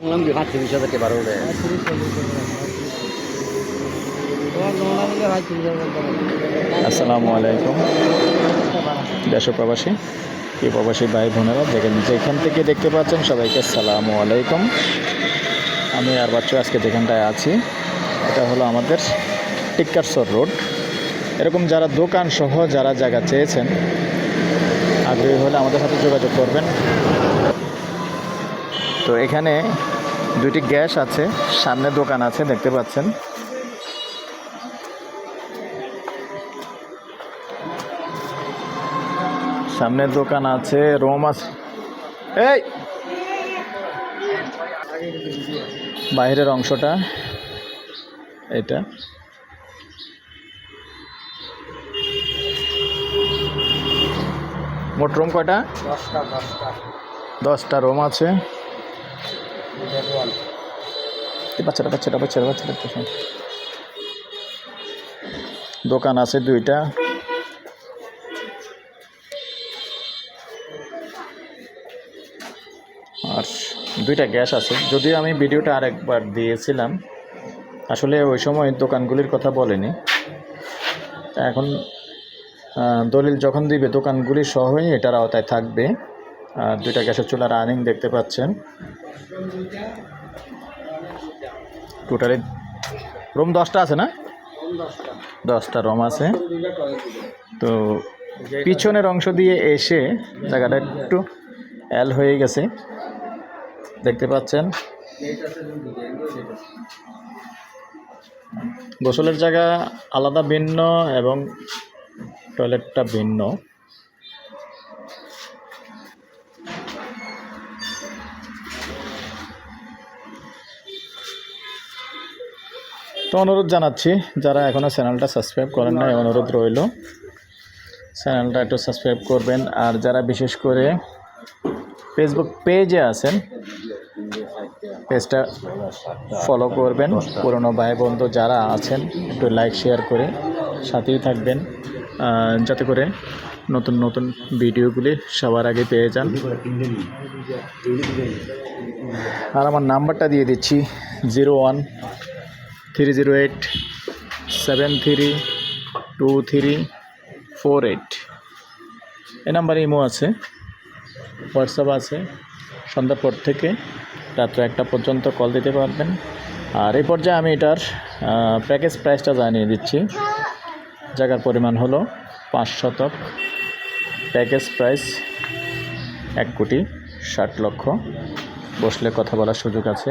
শুনলাম কি তিরিশ হাজার টাকা বারো আসসালামু আলাইকুম। দেশ প্রবাসী কি প্রবাসী ভাই বোনেরা যেখান যেখান থেকে দেখতে পাচ্ছেন সবাইকে আসসালামু আলাইকুম। আমি আর বাচ্চা আজকে যেখানটায় আছি এটা হলো আমাদের টিক্কারসর রোড। এরকম যারা দোকান সহ যারা জায়গা চেয়েছেন আগ্রহী হলে আমাদের সাথে যোগাযোগ করবেন। তো এখানে দুইটি গ্যাস আছে, সামনে দোকান আছে, দেখতে পাচ্ছেন। সামনের দোকান আছে রোম আছে এই! বাইরের অংশটা, এটা। মোট রুম কয়টা? দশটা রুম আছে। বাচ্চাটা বাচ্চাটা বাচ্চাটা বাচ্চাটা। দোকান আছে দুইটা। আর দুইটা গ্যাস আছে। যদিও আমি ভিডিওটা আরেকবার দিয়েছিলাম, আসলে ওই সময় দোকানগুলির কথা বলেনি। এখন দলিল যখন দিবে, দোকানগুলি সহই এটার আওতায় থাকবে। আর দুইটা গ্যাসের চুলা রানিং দেখতে পাচ্ছেন। টোটালি রুম দশটা আছে না? দশটা রুম আছে। তো পিছনের অংশ দিয়ে এসে জায়গাটা একটু অ্যাল হয়ে গেছে। দেখতে পাচ্ছেন? গোসলের জায়গা আলাদা ভিন্ন এবং টয়লেটটা ভিন্ন। তো অনুরোধ জানাচ্ছি, যারা এখনও চ্যানেলটা সাবস্ক্রাইব করেন নাই, অনুরোধ রইল। চ্যানেলটা একটু সাবস্ক্রাইব করবেন, আর যারা বিশেষ করে ফেসবুক পেজে আছেন পেজটা ফলো করবেন। পুরনো ভাই, বন্ধু যারা আছেন, একটু লাইক শেয়ার করে সাথেই থাকবেন। যাতে করে নতুন নতুন ভিডিওগুলি সবার আগে পেয়ে যান। আর আমার নাম্বারটা দিয়ে দিচ্ছি, zero one three zero eight seven three two three four eight এই নাম্বারে ইমো আছে, হোয়াটসঅ্যাপ আছে। সন্ধ্যার পর থেকে রাত্র একটা পর্যন্ত কল দিতে পারবেন। আর এই পর্যায়ে আমি এটার প্যাকেজ প্রাইসটা জানিয়ে দিচ্ছি। জায়গার পরিমাণ হলো পাঁচ শতক। প্যাকেজ প্রাইস এক কোটি ষাট লক্ষ। বসলে কথা বলার সুযোগ আছে।